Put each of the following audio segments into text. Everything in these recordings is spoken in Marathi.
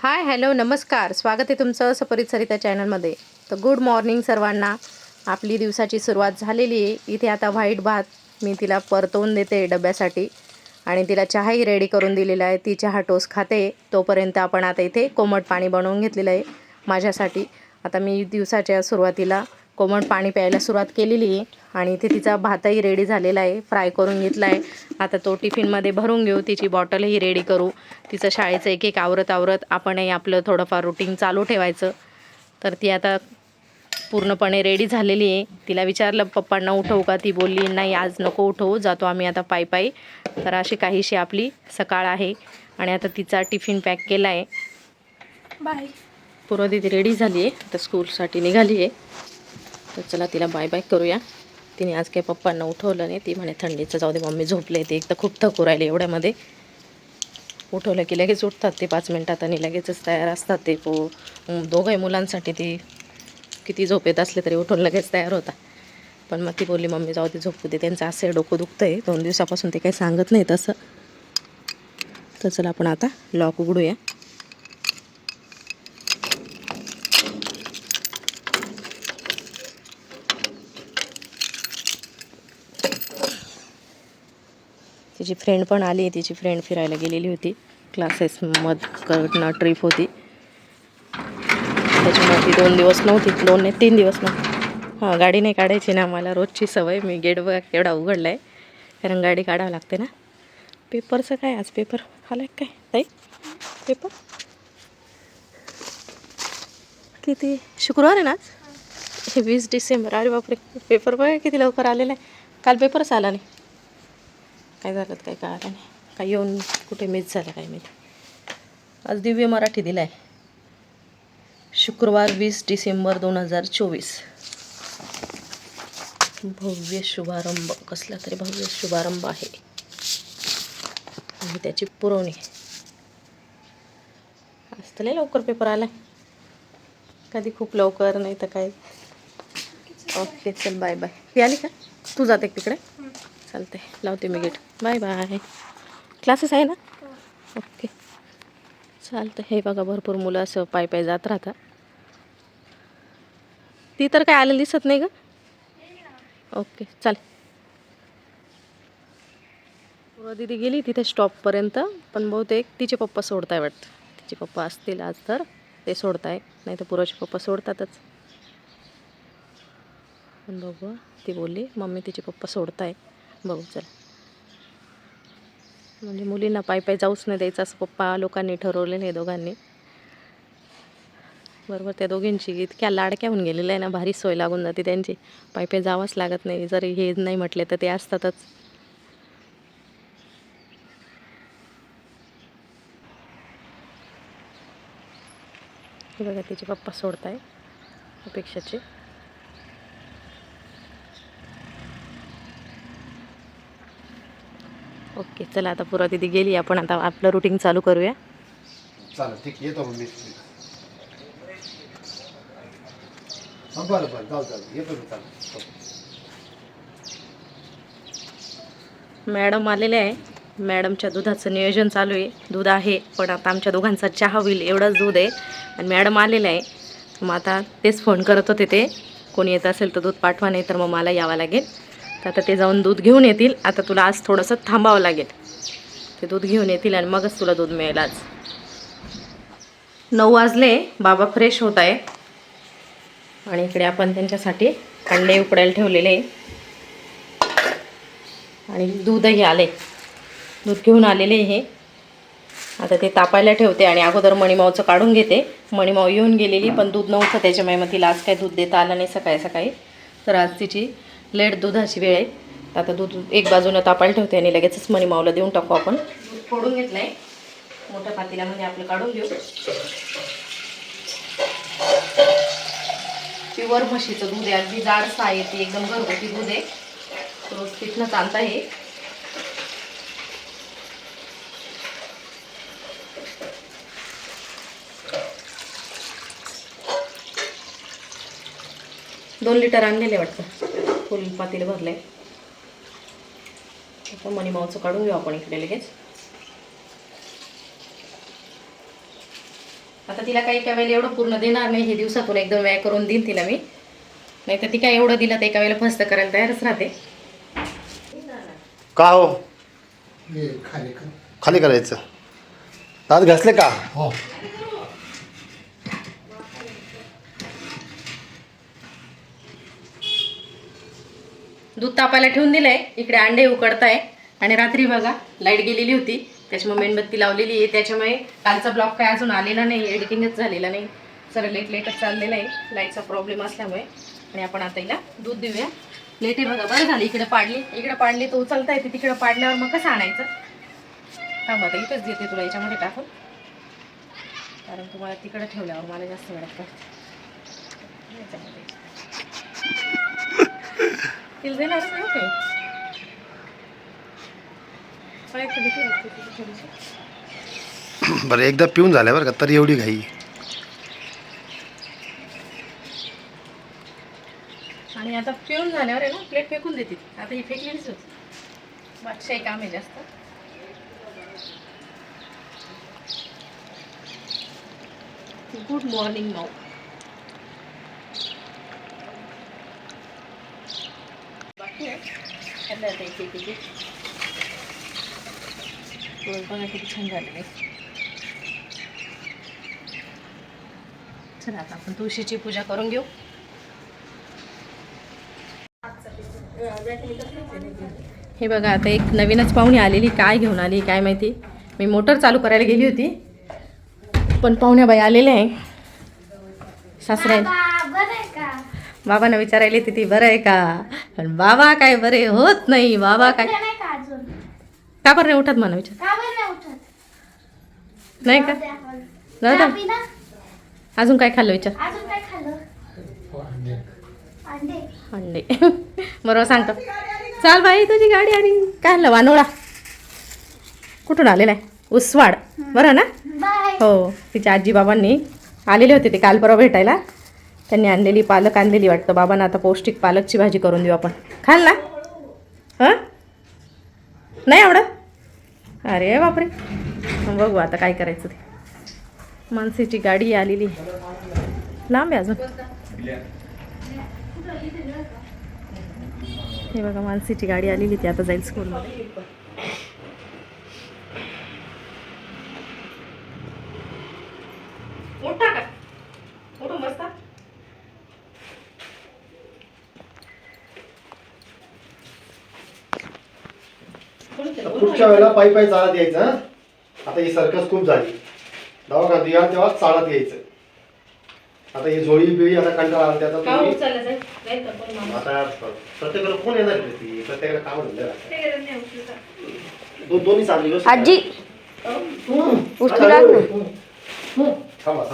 हाय हॅलो नमस्कार. स्वागत आहे तुमचं सपरित सरिता चॅनलमध्ये. तर गुड मॉर्निंग सर्वांना. आपली दिवसाची सुरुवात झालेली आहे. इथे आता व्हाईट भात मी तिला परतवून देते डब्यासाठी आणि तिला चहाही रेडी करून दिलेला आहे. ती चहा टोस खाते. तोपर्यंत आपण आता इथे कोमट पाणी बनवून घेतलेलं आहे माझ्यासाठी. आता मी दिवसाच्या सुरुवातीला कोमट पाणी प्यायला सुरुवात केलेली आहे आणि इथे तिचा भातही रेडी झालेला आहे. फ्राय करून घेतला आहे आता तो टिफिनमध्ये भरून घेऊ. तिची बॉटलही रेडी करू. तिचं शाळेचं एक एक आवरत आवरत आपणही आपलं थोडंफार रुटीन चालू ठेवायचं. तर ती आता पूर्णपणे रेडी झालेली आहे. तिला विचारलं पप्पांना उठवू का? ती बोलली नाही आज नको उठवू. जातो आम्ही आता पायी पायी तर अशी काहीशी आपली सकाळ आहे. आणि आता तिचा टिफिन पॅक केला आहे बाय पूर्व ती रेडी झाली आहे. आता स्कूलसाठी निघाली आहे. तर चला तिला बाय बाय करूया. तिने आज काही पप्पांना उठवलं नाही. ती म्हणे थंडीचं जाऊ दे मम्मी झोपले ते. एक तर खूप थकू राहिले एवढ्यामध्ये. उठवलं की लगेच उठतात ते पाच मिनटात आणि लगेचच तयार असतात ते पो दोघंही मुलांसाठी ती किती झोप येत असले तरी उठून लगेच तयार होता पण मग ती बोलली मम्मी जाऊ दे झोपू दे. त्यांचं असं डोकं दुखतं आहे दोन दिवसापासून ते काही सांगत नाही तसं. तर चला आपण आता लॉक उघडूया. तिची फ्रेंड पण आली तिची फ्रेंड फिरायला गेलेली होती. क्लासेसमधकडनं ट्रिप होती. त्याच्यामुळे ती दोन दिवस नव्हती दोन नाही तीन दिवस नव्हती. हां गाडी नाही काढायची ना मला रोजची सवय मी गेट बघ एवढा उघडला आहे कारण गाडी काढावं लागते ना. पेपरचं काय आज पेपर आला काय? ताई पेपर किती? शुक्रवार आहे ना आज? हे वीस डिसेंबर. अरे बापरे पेपर बघा किती लवकर आलेला आहे. काल पेपरच आला नाही. काय झालं काय कळालं नाही. काय येऊन कुठे मिस झालं काय मी आज दिव्य मराठी दिला आहे शुक्रवार वीस डिसेंबर दोन हजार चोवीस. भव्य शुभारंभ कसला तरी भव्य शुभारंभ आहे. आणि त्याची पुरवणी. आज तर लवकर पेपर आला कधी खूप लवकर नाही तर काय. ओके चल बाय बाय ती आली का? तू जाते का तिकडे? चालते लावते मी गेट बाय बाय. क्लासेस आहे ना? ओके चालतं हे बघा भरपूर मुलं असं पाय पाय जात राहतात. ती तर काय आलेली दिसत नाही का ओके चाल दिदी गेली तिथे स्टॉपपर्यंत पण बहुतेक तिचे पप्पा सोडताय वाटतं. तिचे पप्पा असतील आज तर ते सोडताय. नाही तर पुराचे पप्पा सोडतातच. पण बघू ती बोलली मम्मी तिचे पप्पा सोडताय. बघू चल. म्हणजे मुलींना पाय पाय जाऊच नाही द्यायचं असं पप्पा लोकांनी ठरवलेलं आहे दोघांनी. बरोबर त्या दोघींची इतक्या लाडक्या होऊन गेलेल्या आहे ना भारी सोय लागून जाते त्यांची. पाय पाय जावंच लागत नाही जरी हे नाही म्हटले तर ते असतातच. बघा तिचे पप्पा सोडताय अपेक्षाचे. ओके चला आता पुरा तिथे गेली आपण आता आपलं रुटीन चालू करूया. चालेल ठीक येतो मग मी. बरं बरं जाऊ चालेल येतो मी चालेल. मॅडम आलेले आहे. मॅडमच्या दुधाचं नियोजन चालू आहे. दूध आहे पण आता आमच्या दोघांचा चहा होईल एवढंच दूध आहे. आणि मॅडम आलेलं आहे. मग आता तेच फोन करत होते ते. कोणी येत असेल तर दूध पाठवा नाही तर मग मला यावं लागेल. तर आता ते जाऊन दूध घेऊन येतील. आता तुला आज थोडंसं थांबावं लागेल. ते दूध घेऊन येतील आणि मगच तुला दूध मिळेल आज. नऊ वाजले. बाबा फ्रेश होत आहे आणि इकडे आपण त्यांच्यासाठी अंडे उकडायला ठेवलेले. आणि दूधही आले. दूध घेऊन आलेले हे. आता ते तापायला ठेवते आणि अगोदर मणिमावचं काढून घेते. मणिमाव येऊन गेलेली पण दूध नव्हतं. त्याच्यामुळे मग तिला आज काय दूध देता आलं नाही सकाळी सकाळी. तर आज तिची लेट दुधाची वेळ आहे. आता दूध एक बाजूनं तापायला ठेवते आणि लगेचच मणिमावला देऊन टाकू आपण. दूध फोडून घेतलं आहे मोठ्या पातेल्यामध्ये म्हणजे आपलं काढून घेऊ. प्युअर म्हशीचं दूध आहे. अगदी जाडसं आहे ती एकदम घरगुती दूध आहे. रोज तिथनं आणता हे. दोन लिटर आणलेले वाटतं. फुल पातील भरले आता मणिमावचं काढून घेऊ आपण इकडे लगेच. आता तिला काही एका वेळेला एवढं पूर्ण देणार नाही हे दिवसातून एकदम वेळ करून देईन तिला मी. नाही तर ती काय एवढं दिलं तर एका वेळेला फस्त करायला तयारच राहते. का हो खाली कर. खाली करायचं. दात घासले का? हो. दूध तापायला ठेवून आहे इकडे अंडे उकडताय. आणि रात्री बघा लाइट गेलेली होती. त्याच्यामुळे मेणबत्ती लावलेली आहे. त्याच्यामुळे कालचा ब्लॉग काय अजून आलेला नाही एडिटिंगच झालेला नाही. सर लेट लेटच चाललेलं आहे. लाईटचा प्रॉब्लेम असल्यामुळे. आणि आपण आता हिला दूध देऊया. लेट आहे बघा बरं झालं. इकडे पाडली. इकडे पाडली तर उचलता येते तिकडे पाडल्यावर मग कसं आणायचं? थांब आता इथंच देते तुला. याच्यामध्ये टाकून. कारण तुम्हाला तिकडे ठेवल्यावर मला जास्त वेळात पडते याच्यामध्ये तिला नाही काही. बरं एकदा पिऊन झाल्या बरं का तरी एवढी घाई. आणि आता पिऊन झाल्यावर आहे ना प्लेट फेकून देते. आता ही फेकलेलीच होती. बादशाही काम आहे जास्त. गुड मॉर्निंग नाऊ बघा किती छान झालेलं चला आता आपण तुळशीची पूजा करून घेऊ. हे बघा आता एक नवीनच पाहुणी आलेली. काय घेऊन आली काय माहिती? मी मोटर चालू करायला गेली होती. पण पाहुण्याबाई आलेल्या आहे. सासरे. बाबांना विचारायला तिथे बरं आहे का? पण बाबा काय बरे होत नाही बाबा काय? का बरं नाही उठत मला विचार? नाही का? जाऊ द्या. अजून काय खाल्लं विचार? अंडे. बरोबर सांगतो चाल बाई तुझी गाडी आणि काय आणलं? वानोळा. कुठून आलेला आहे? उसवाड. बरं ना? हो तिच्या आजी बाबांनी आलेले होते ते काल परवा भेटायला. त्यांनी आणलेली पालक आणलेली वाटतं. बाबांना आता पौष्टिक पालकची भाजी करून देऊ आपण. खाल ना. हां? नाही आवडत? अरे बापरे. बघू आता काय करायचं ते. मानसीची गाडी आलेली. लांब आहे अजून. हे बघा मानसीची गाडी आलेली ती आता जाईल स्कूलमध्ये पुढच्या वेळेला पायी पायी चालत यायचं हं? आता ही सर्कस खूप झाली. दवाखान्यात या तेव्हा चालत यायचं. आता ही जोडी बिळी आता कंटाळा आला त्याचा का तुम्ही. उचललं जाईल जाईल का पण मामा? आता प्रत्येकाला कोण येणार आहे ती प्रत्येकाला काम धंदे. ते नाही दोन्ही आजी. हं. उचलू अरे, लाग ना. हं. थांबा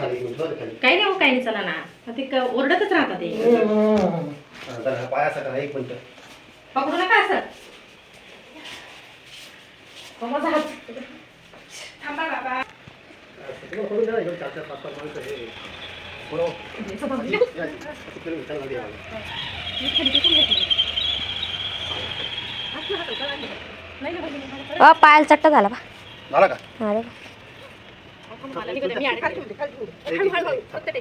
खाली घेऊन ठेवा खाली. काही नाही हो काही नाही चला ना. मग ते क- ओरडतच राहतात ते. हा, जरा हा करा एक मिनिट पकडू नका असं. हो, हात थांबा बाबा हे. अ, पायाला चट्टा झाला बा झाला का अरे.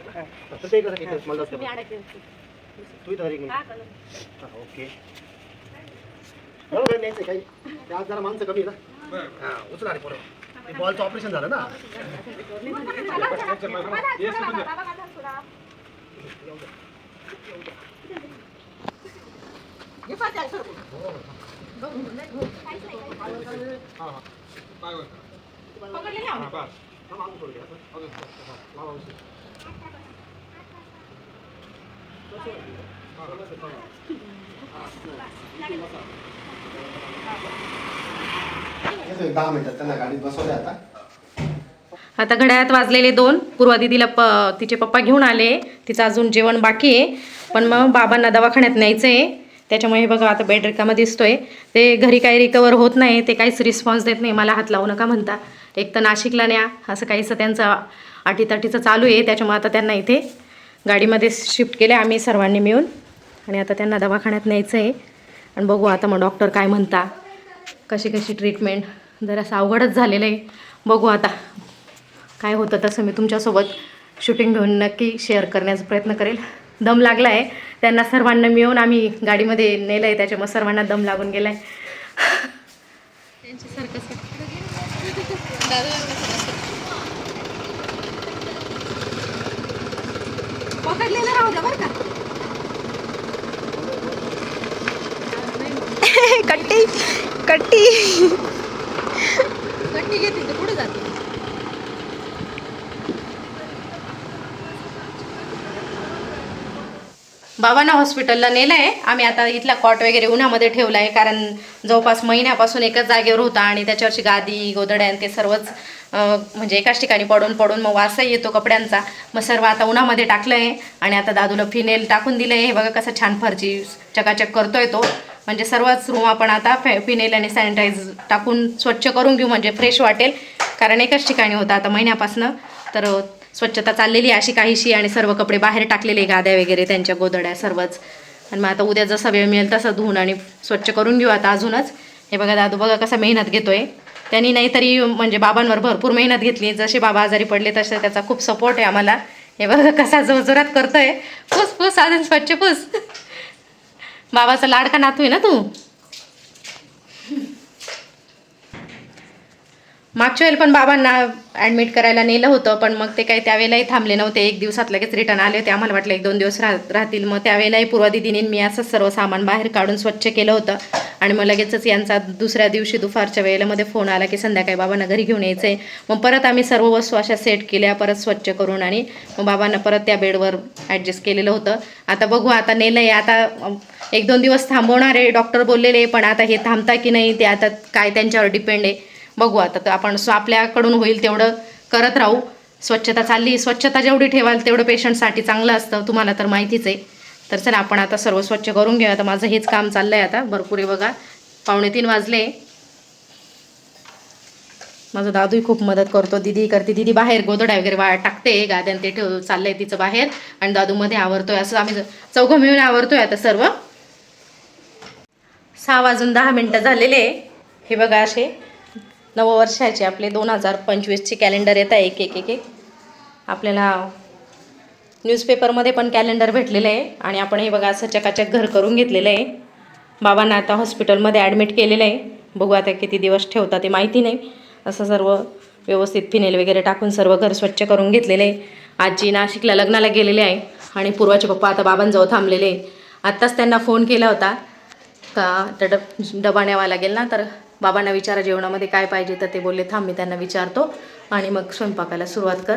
हा. हा, ओके आज जरा माणसं कमी आहे ना हा उचला रे पोरं ते बॉलचं ऑपरेशन झालं ना पकडले नाही आवडत. येतो एक दहा मिनिटात त्यांना गाडीत बसवले आता. आता घड्याळात वाजलेले दोन. पूर्वा दिदीला प तिचे पप्पा घेऊन आले. तिचं अजून जेवण बाकी आहे. पण मग बाबांना दवाखान्यात न्यायचं आहे त्याच्यामुळे हे बघा आता बेड रिकामा दिसतोय. ते घरी काही रिकवर होत नाही. ते काहीच रिस्पॉन्स देत नाही. मला हात लावू नका म्हणता. एक तर नाशिकला न्या. असं काहीसं त्यांचं अटीतटीचं चालू आहे. त्याच्यामुळे आता त्यांना इथे गाडीमध्ये शिफ्ट केले आम्ही सर्वांनी मिळून. आणि आता त्यांना दवाखान्यात न्यायचं आहे आणि बघू आता मग डॉक्टर काय म्हणता. कशी कशी ट्रीटमेंट जरासं अवघडच झालेलं आहे. बघू आता काय होतं तसं मी तुमच्यासोबत शूटिंग घेऊन नक्की शेअर करण्याचा प्रयत्न करेल. दम लागला आहे त्यांना सर्वांना मिळून आम्ही गाडीमध्ये नेलं आहे त्याच्यामुळे सर्वांना दम लागून गेला. आहे पकडलेलं राहू द्या बरं का. कट्टी कट्टी. गट्टी घेतील तर पुढे जातील बाबांना हॉस्पिटलला नेलं आहे आम्ही आता इथला कॉट वगैरे उन्हामध्ये ठेवला आहे कारण जवळपास महिन्यापासून एकाच जागेवर होता आणि त्याच्यावरची गादी गोदड्या आणि ते सर्वच म्हणजे एकाच ठिकाणी पडून पडून मग वासही येतो कपड्यांचा. मग सर्व आता उन्हामध्ये टाकलं आहे आणि आता दादूला फिनेल टाकून दिलं आहे हे बघा कसं छान फरची चकाचक करतोय तो. म्हणजे सर्वच रूम आपण आता फे फिनेल आणि सॅनिटाईज टाकून स्वच्छ करून घेऊ म्हणजे फ्रेश वाटेल. कारण एकाच ठिकाणी होता आता महिन्यापासनं. तर स्वच्छता चाललेली अशी काहीशी आणि सर्व कपडे बाहेर टाकलेले गाद्या वगैरे त्यांच्या गोदड्या सर्वच. आणि मग आता उद्या जसा वेळ मिळेल तसं धुवून आणि स्वच्छ करून घेऊ आता अजूनच. हे बघा दादू बघा कसा मेहनत घेतोय. त्यांनी नाही तरी म्हणजे बाबांवर भरपूर मेहनत घेतली. जसे बाबा आजारी पडले तसे त्याचा खूप सपोर्ट आहे आम्हाला. हे बघा कसा जोरजोरात करतोय. फुस फुस अजून स्वच्छ फुस. बाबाचा लाडका नातू आहे ना तू? मागच्या वेळेला पण बाबांना ॲडमिट करायला नेलं होतं पण मग ते काही त्यावेळेलाही थांबले नव्हते. एक दिवसात लगेच रिटर्न आले होते. आम्हाला वाटलं एक दोन दिवस राह राहतील. मग त्यावेळेलाही पूर्वा दिदीने मी असंच सर्व सामान बाहेर काढून स्वच्छ केलं होतं. आणि मग लगेचच यांचा दुसऱ्या दिवशी दुपारच्या वेळेमध्ये फोन आला की संध्याकाळी बाबांना घरी घेऊन यायचं आहे मग परत आम्ही सर्व वस्तू अशा सेट केल्या परत स्वच्छ करून आणि मग बाबांना परत त्या बेडवर ॲडजस्ट केलेलं होतं. आता बघू आता नेलं आहे आता एक दोन दिवस थांबवणार आहे डॉक्टर बोललेले पण आता हे थांबता की नाही ते आता काय त्यांच्यावर डिपेंड आहे. बघू आता तर आपण स्व- आपल्याकडून होईल तेवढं करत राहू. स्वच्छता चालली स्वच्छता जेवढी ठेवाल तेवढं पेशंटसाठी चांगलं असतं तुम्हाला तर माहितीच आहे. तर चला आपण आता सर्व स्वच्छ करून घेऊ आता माझं हेच काम चाललं आहे आता. भरपूर आहे बघा. पावणे तीन वाजले. माझा दादूही खूप मदत करतो. दिदी करते. दिदी बाहेर गोदड्या वगैरे वा टाकते. गाद्यान ते ठेव चाललंय तिचं बाहेर. आणि दादूमध्ये आवरतोय असं आम्ही चौघं मिळून आवरतोय आता सर्व. सहा वाजून दहा मिनटं झालेले. हे बघा असे. नववर्षाचे आपले दोन हजार पंचवीसचे कॅलेंडर येत आहे एक एक एक एक. आपल्याला न्यूजपेपरमध्ये पण कॅलेंडर भेटलेलं आहे आणि आपण हे बघा असं चकाचक घर करून घेतलेलं आहे. बाबांना आता हॉस्पिटलमध्ये ॲडमिट केलेलं आहे. बघू आता किती दिवस ठेवता ते माहिती नाही. असं सर्व व्यवस्थित फिनेल वगैरे टाकून सर्व घर स्वच्छ करून घेतलेले आहे. आजी नाशिकला लग्नाला गेलेले आहे आणि पूर्वाचे पप्पा आता बाबांजवळ थांबलेले आहे. आत्ताच त्यांना फोन केला होता. का तर डब डबा न्यावा लागेल ना तर बाबांना विचारा जेवणामध्ये काय पाहिजे तर ते बोलले थांब मी त्यांना विचारतो आणि मग स्वयंपाकाला सुरुवात कर.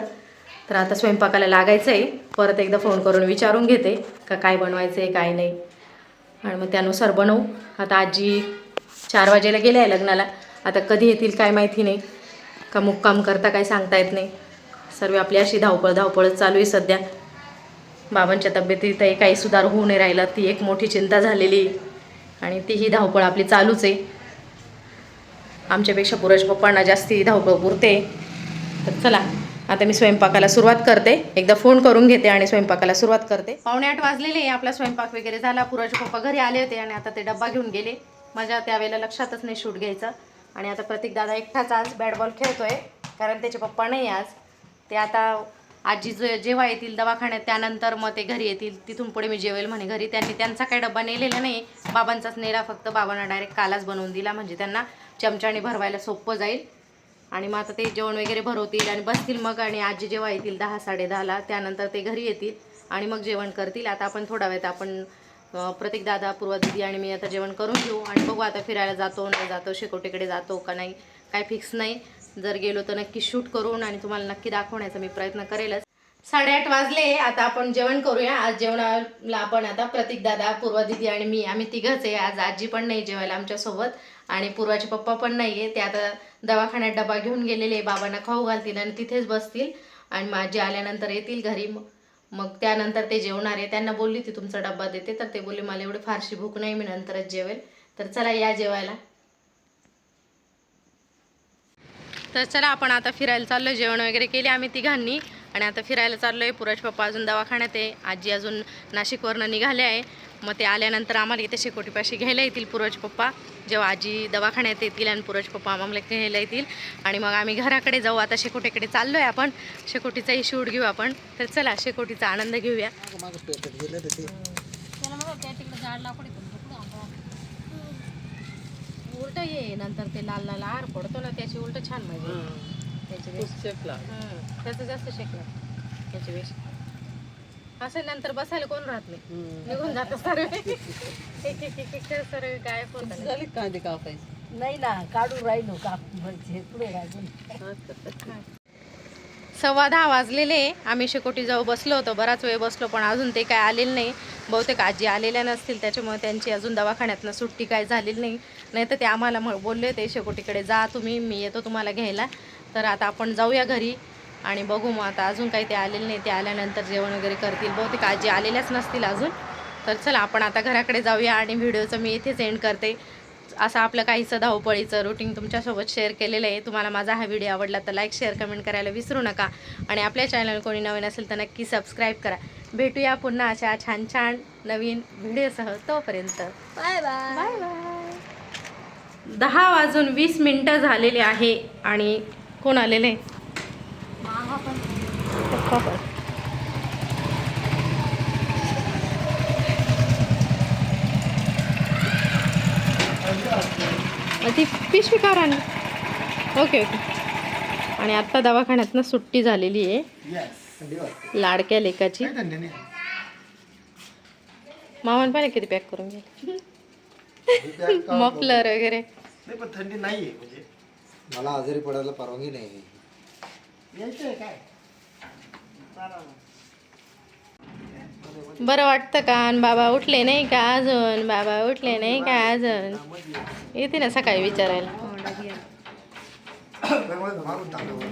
तर आता स्वयंपाकाला लागायचं आहे परत एकदा फोन करून विचारून घेते का काय बनवायचं आहे काय नाही. आणि मग त्यानुसार बनवू. आता आजी चार वाजेला गेले आहे लग्नाला. आता कधी येतील काय माहिती नाही. का मुक्काम करता काय सांगता येत नाही. सर्व आपली अशी धावपळ धावपळच चालू आहे सध्या. बाबांच्या तब्येतीतही काही सुधार होऊ नाही राहिला. ती एक मोठी चिंता झालेली आणि तीही धावपळ आपली चालूच आहे. आमच्यापेक्षा पुरज पप्पांना जास्ती धावपळ पुरते. तर चला आता मी स्वयंपाकाला सुरुवात करते. एकदा फोन करून घेते आणि स्वयंपाकाला सुरुवात करते. पावणे आठ वाजलेले आपला स्वयंपाक वगैरे झाला. पुराचे पप्पा घरी आले होते आणि आता ते डब्बा घेऊन गेले. माझ्या त्यावेळेला लक्षातच नाही शूट घ्यायचं. आणि आता प्रतीक दादा एकटाच आज बॅट बॉल खेळतोय कारण त्याचे पप्पा नाही आज. ते आता आजी जे जेव्हा येतील दवाखान्यात त्यानंतर मग ते घरी येतील. तिथून पुढे मी जेवेल म्हणे घरी. त्यांनी त्यांचा काही डब्बा नेलेला नाही. बाबांचाच नेला फक्त. बाबांना डायरेक्ट कालाच बनवून दिला म्हणजे त्यांना. चमच्याने भरवायला सोपं जाईल. आणि मग आता ते जेवण वगैरे भरवतील आणि बसतील मग आणि आजी जेव्हा येतील दहा साडे दहाला त्यानंतर ते घरी येतील आणि मग जेवण करतील. आता आपण थोडा वेळ आपण प्रत्येक दादा पूर्वा दिदी आणि मी आता जेवण करून घेऊ आणि बघू आता फिरायला जातो नाही जातो शेकोटीकडे जातो का नाही काय फिक्स नाही. जर गेलो तर नक्की शूट करून आणि तुम्हाला नक्की दाखवण्याचा मी प्रयत्न करेलच. साडेआठ वाजले आता आपण जेवण करूया. आज जेवणाला आपण आता प्रतीक दादा पूर्वा दिदी आणि मी आम्ही तिघच आहे. आज आजी पण नाही जेवायला आमच्यासोबत आणि पूर्वाचे पप्पा पण नाही आहे ते आता दवाखान्यात डबा घेऊन गेलेले बाबांना खाऊ घालतील आणि तिथेच बसतील आणि माझी आल्यानंतर येतील घरी. मग मग त्यानंतर ते जेवणार आहे. त्यांना बोलली ती तुमचा डब्बा देते. तर ते बोलले मला एवढी फारशी भूक नाही मी नंतरच जेवेल. तर चला या जेवायला. तर चला आपण आता फिरायला चाललो जेवण वगैरे केले आम्ही तिघांनी. आणि आता फिरायला चाललो आहे पुरज पप्पा अजून दवाखान्यात आहे. आजी अजून नाशिकवरनं निघाले आहे. मग ते आल्यानंतर आम्हाला इथे शेकोटीपाशी घ्यायला येतील पुरज पप्पा. जेव्हा आजी दवाखान्यात येतील आणि पुरज पप्पा आम्हाला घ्यायला येतील. आणि मग आम्ही घराकडे जाऊ. आता शेकोटीकडे चाललो आहे आपण शेकोटीचाही शूट घेऊ आपण. तर चला शेकोटीचा आनंद घेऊया. उलट ये नंतर ते लाल लाल आर पडतो ना त्याची उलट छान त्याचं जास्त शेकला असं नंतर बसायला कोण राहत नाही. निघून जात सर्व. एक एक एक एक सर्व गायब होतात. झाली कांदे कापायचे? नाही ना काढून राहिलो कापून पुढे राहिलो सव्वा दहा वाजलेले. आम्ही शेकोटी जाऊ बसलो होतो. बराच वेळ बसलो पण अजून ते काय आलेले नाही. बहुतेक आजी आलेल्या नसतील त्याच्यामुळे त्यांची अजून दवाखान्यातनं सुट्टी काय झालेली नाही. नाही तर ते आम्हाला बोलले ते शेकोटीकडे जा तुम्ही मी येतो तुम्हाला घ्यायला. तर आता आपण जाऊया घरी आणि बघू मग आता अजून काही ते आलेले नाही. ते आल्यानंतर जेवण वगैरे करतील. बहुतेक आजी आलेल्याच नसतील अजून. तर चला आपण आता घराकडे जाऊया आणि व्हिडिओचं मी इथेच एंड करते. असं आपलं काहीचं धावपळीचं रुटीन तुमच्यासोबत शेअर केलेलं आहे. तुम्हाला माझा हा व्हिडिओ आवडला तर लाईक शेअर कमेंट करायला विसरू नका. आणि आपल्या चॅनल कोणी नवीन असेल तर नक्की सबस्क्राईब करा. भेटूया पुन्हा अशा छान छान नवीन व्हिडिओसह तोपर्यंत. बाय बाय बाय बाय दहा वाजून वीस मिनटं झालेले आहे आणि कोण आलेले? पप्पा पण मग ती पिशवी का आणली ओके ओके आणि आत्ता दवाखान्यातनं सुट्टी झालेली आहे. लाडक्या लेकाची. नाही. मामान पाहिजे किती पॅक करून घे मफलर वगैरे. नाही पण थंडी नाहीये म्हणजे मला आजारी पडायला परवानगी नाही काय? बरं वाटतं का? आणि बाबा उठले नाही का अजून? बाबा उठले नाही का अजून? येते ना सकाळी विचारायला. तांदूळ